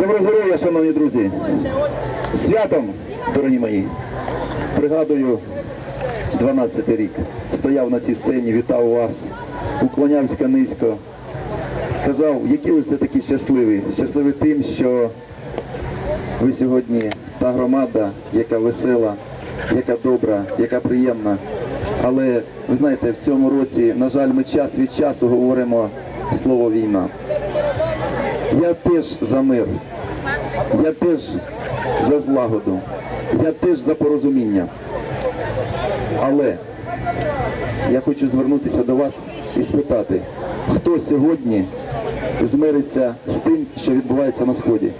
Доброго здоров'я, шановні друзі! Святом, дорогі мої! Пригадую, 12 й рік. Стояв на цій сцені, вітав вас, уклонявся низько. Казав, які ви все такі щасливі. Щасливі тим, що ви сьогодні та громада, яка весела, яка добра, яка приємна. Але ви знаєте, в цьому році, на жаль, ми час від часу говоримо слово війна. Я теж за мир, я теж за злагоду, я теж за порозуміння. Але я хочу звернутися до вас і спитати, хто сьогодні змириться з тим, що відбувається на Сході?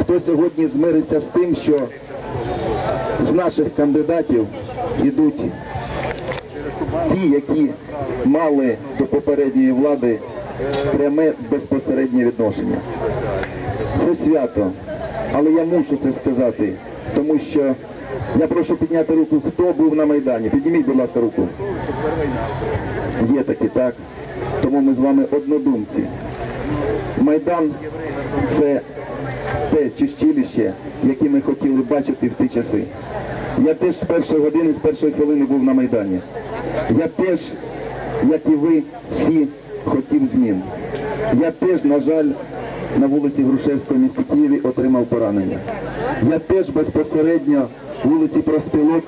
Хто сьогодні змириться з тим, що з наших кандидатів йдуть ті, які мали до попередньої влади пряме безпосереднє відношення. Це свято, але я мушу це сказати, тому що я прошу підняти руку, хто був на Майдані. Підніміть, будь ласка, руку. Є такі, так. Тому ми з вами однодумці. Майдан це те чистіліще, яке ми хотіли бачити в ті часи. Я теж з першої години, з першої хвилини був на Майдані. Я теж, як і ви, всі хотів змін. Я теж, на жаль, на вулиці Грушевського місті Києві отримав поранення. Я теж безпосередньо вулиці Проспілок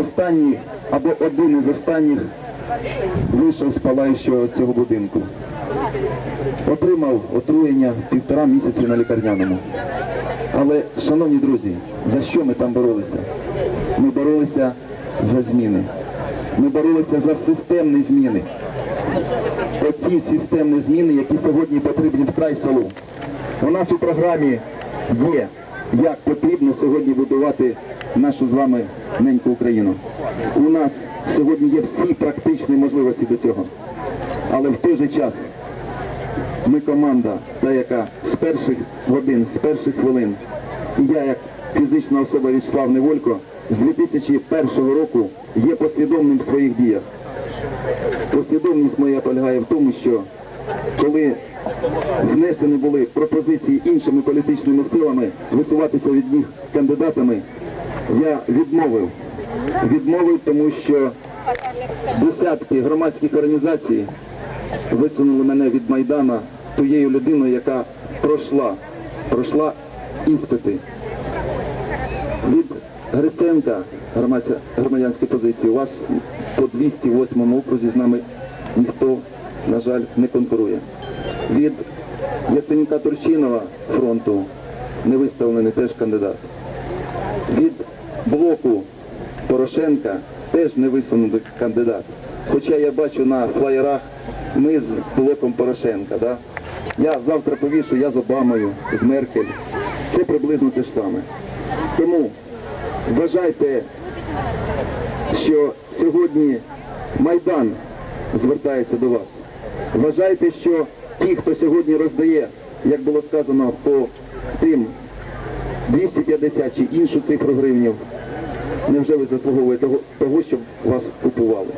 останній або один із останніх вийшов з палаючого цього будинку. Отримав отруєння півтора місяці на лікарняному. Але, шановні друзі, за що ми там боролися? Ми боролися за зміни. Ми боролися за системні зміни. Оці системні зміни, які сьогодні потрібні вкрай селу. У нас у програмі є, як потрібно сьогодні будувати нашу з вами неньку Україну. У нас сьогодні є всі практичні можливості до цього. Але в той же час ми команда, та яка з перших годин, з перших хвилин, і я як фізична особа Вячеслав Неволько з 2001 року є послідовним в своїх діях. Послідовність моя полягає в тому, що коли внесені були пропозиції іншими політичними силами висуватися від них кандидатами, я відмовив. Відмовив, тому що десятки громадських організацій висунули мене від Майдана тією людиною, яка пройшла, пройшла іспити. Від Гриценка громадянської позиції у вас по 208 окрузі з нами ніхто, на жаль, не конкурує. Від Яценюка Турчинова фронту не виставлений теж кандидат. Від блоку Порошенка теж не висунутий кандидат. Хоча я бачу на флаєрах ми з блоком Порошенка. Да? Я завтра повішу, я з Обамою, з Меркель. Це приблизно те ж саме. Тому вважайте, що сьогодні Майдан звертається до вас. Вважайте, що ті, хто сьогодні роздає, як було сказано, по тим 250 чи іншу цифру гривнів, невже ви заслуговуєте того, щоб вас купували?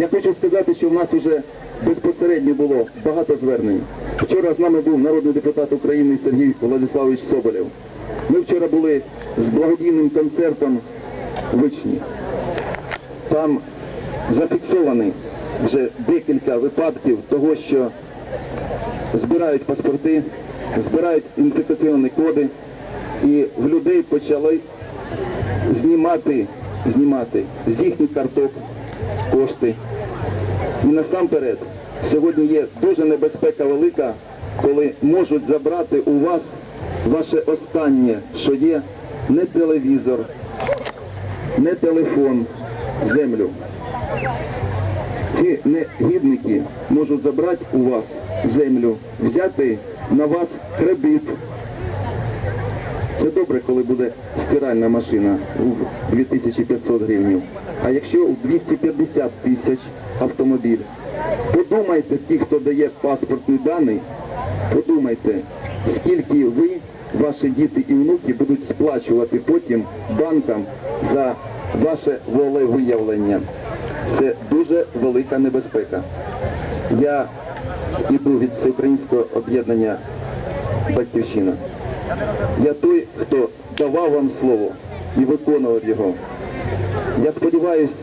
Я хочу сказати, що в нас вже безпосередньо було багато звернень. Вчора з нами був народний депутат України Сергій Владиславович Соболєв. Ми вчора були з благодійним концертом в Ічні. Там зафіксовані вже декілька випадків того, що збирають паспорти, збирають ідентифікаційні коди, і в людей почали знімати, знімати з їхніх карток кошти. І насамперед, сьогодні є дуже небезпека велика, коли можуть забрати у вас ваше останнє, що є не телевізор, не телефон, землю. Ці негідники можуть забрати у вас землю, взяти на вас кредит. Це добре, коли буде стиральна машина у 2500 гривень. А якщо у 250 тисяч автомобіль, подумайте, ті, хто дає паспортні дані, подумайте, скільки ви, ваші діти і внуки будуть сплачувати потім банкам за ваше волевиявлення. Це дуже велика небезпека. Я іду від всеукраїнського об'єднання батьківщина. Я той, хто давав вам слово і виконував його. Я сподіваюсь,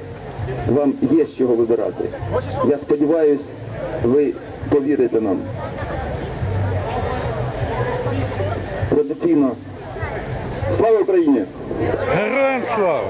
вам є з чого вибирати. Я сподіваюсь, ви повірите нам. Традиційно. Слава Україні! Героям слава!